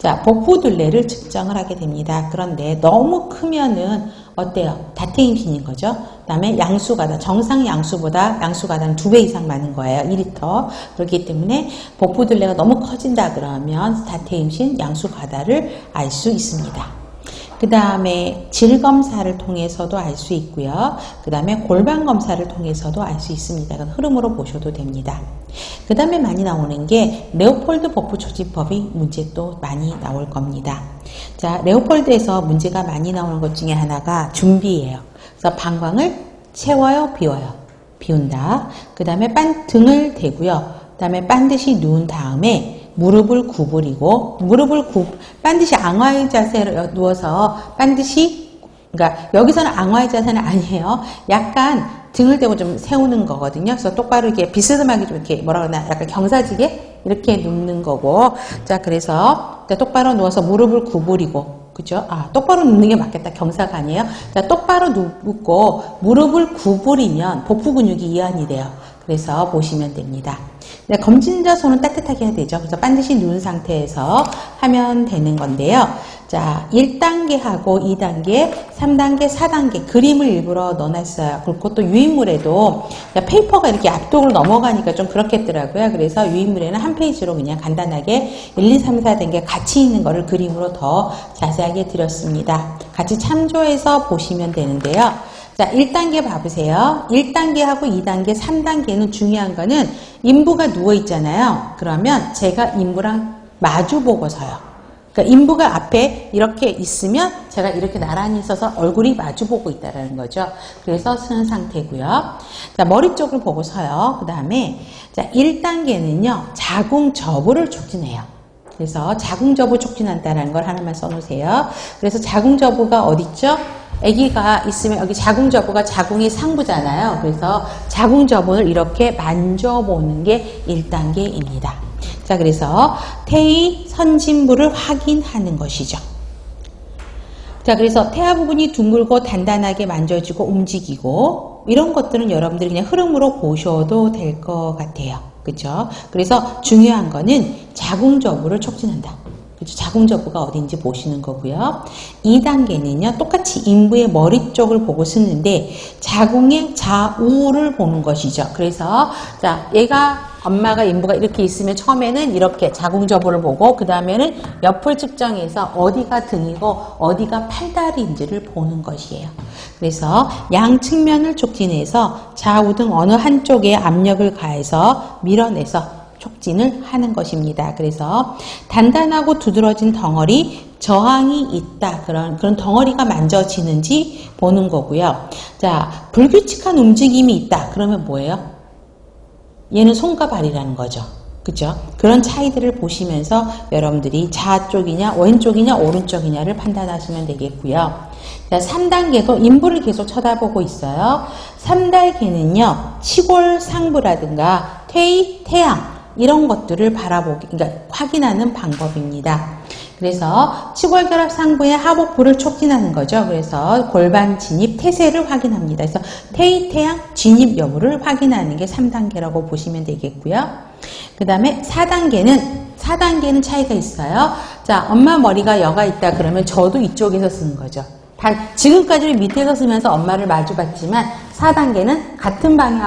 자, 복부 둘레를 측정을 하게 됩니다. 그런데 너무 크면은 어때요? 다태임신인 거죠. 그 다음에 양수가당 정상 양수보다 양수가당 두배 이상 많은 거예요. 2리터. 그렇기 때문에 복부 둘레가 너무 커진다 그러면 다태임신 양수가다를 알 수 있습니다. 그 다음에 질 검사를 통해서도 알 수 있고요. 그 다음에 골반 검사를 통해서도 알 수 있습니다. 흐름으로 보셔도 됩니다. 그 다음에 많이 나오는 게 레오폴드 복부 조직법이 문제 또 많이 나올 겁니다. 자, 레오폴드에서 문제가 많이 나오는 것 중에 하나가 준비예요. 그래서 방광을 채워요, 비워요. 비운다. 그 다음에 반 등을 대고요. 그 다음에 반드시 누운 다음에 무릎을 구부리고 무릎을 구 반드시 앙화의 자세로 누워서 반드시 그러니까 여기서는 앙화의 자세는 아니에요. 약간 등을 대고 좀 세우는 거거든요. 그래서 똑바로 이렇게 비스듬하게 좀 이렇게 뭐라 그러나 약간 경사지게 이렇게 눕는 거고 자 그래서 똑바로 누워서 무릎을 구부리고 그죠? 아, 똑바로 눕는 게 맞겠다. 경사가 아니에요. 자, 똑바로 눕고 무릎을 구부리면 복부 근육이 이완이 돼요. 그래서 보시면 됩니다. 네, 검진자 손은 따뜻하게 해야 되죠. 그래서 반드시 누운 상태에서 하면 되는 건데요. 자, 1단계 하고 2단계, 3단계, 4단계 그림을 일부러 넣어놨어요. 그리고 또 유인물에도 페이퍼가 이렇게 앞쪽으로 넘어가니까 좀 그렇겠더라고요. 그래서 유인물에는 한 페이지로 그냥 간단하게 1, 2, 3, 4단계 같이 있는 거를 그림으로 더 자세하게 드렸습니다. 같이 참조해서 보시면 되는데요. 자, 1단계 봐보세요. 1단계하고 2단계, 3단계는 중요한 거는 인부가 누워 있잖아요. 그러면 제가 인부랑 마주 보고 서요. 그러니까 인부가 앞에 이렇게 있으면 제가 이렇게 나란히 있어서 얼굴이 마주 보고 있다는 거죠. 그래서 서는 상태고요. 자, 머리 쪽을 보고 서요. 그 다음에 자, 1단계는요. 자궁 저부를 촉진해요. 그래서 자궁 저부 촉진한다는 걸 하나만 써놓으세요. 그래서 자궁 저부가 어딨죠? 아기가 있으면 여기 자궁저부가 자궁의 상부잖아요. 그래서 자궁저부를 이렇게 만져보는 게 1단계입니다. 자, 그래서 태의 선진부를 확인하는 것이죠. 자, 그래서 태아 부분이 둥글고 단단하게 만져지고 움직이고 이런 것들은 여러분들이 그냥 흐름으로 보셔도 될 것 같아요. 그죠? 그래서 중요한 거는 자궁저부를 촉진한다. 그죠? 자궁저부가 어딘지 보시는 거고요. 2단계는요, 똑같이 인부의 머리 쪽을 보고 쓰는데, 자궁의 좌우를 보는 것이죠. 그래서, 자, 얘가, 엄마가 인부가 이렇게 있으면 처음에는 이렇게 자궁저부를 보고, 그 다음에는 옆을 측정해서 어디가 등이고, 어디가 팔다리인지를 보는 것이에요. 그래서 양 측면을 촉진해서 좌우 등 어느 한쪽에 압력을 가해서 밀어내서 촉진을 하는 것입니다. 그래서 단단하고 두드러진 덩어리, 저항이 있다. 그런, 그런 덩어리가 만져지는지 보는 거고요. 자, 불규칙한 움직임이 있다. 그러면 뭐예요? 얘는 손과 발이라는 거죠. 그죠? 그런 차이들을 보시면서 여러분들이 좌 쪽이냐, 왼쪽이냐, 오른쪽이냐를 판단하시면 되겠고요. 자, 3단계도 인부를 계속 쳐다보고 있어요. 3단계는요, 치골 상부라든가 퇴의, 태양, 이런 것들을 바라보기, 그러니까 확인하는 방법입니다. 그래서 치골결합 상부의 하복부를 촉진하는 거죠. 그래서 골반 진입 태세를 확인합니다. 그래서 태의 태양 진입 여부를 확인하는 게 3단계라고 보시면 되겠고요. 그 다음에 4단계는 4단계는 차이가 있어요. 자, 엄마 머리가 여가 있다 그러면 저도 이쪽에서 쓰는 거죠. 단 지금까지는 밑에서 쓰면서 엄마를 마주봤지만 4단계는 같은 방향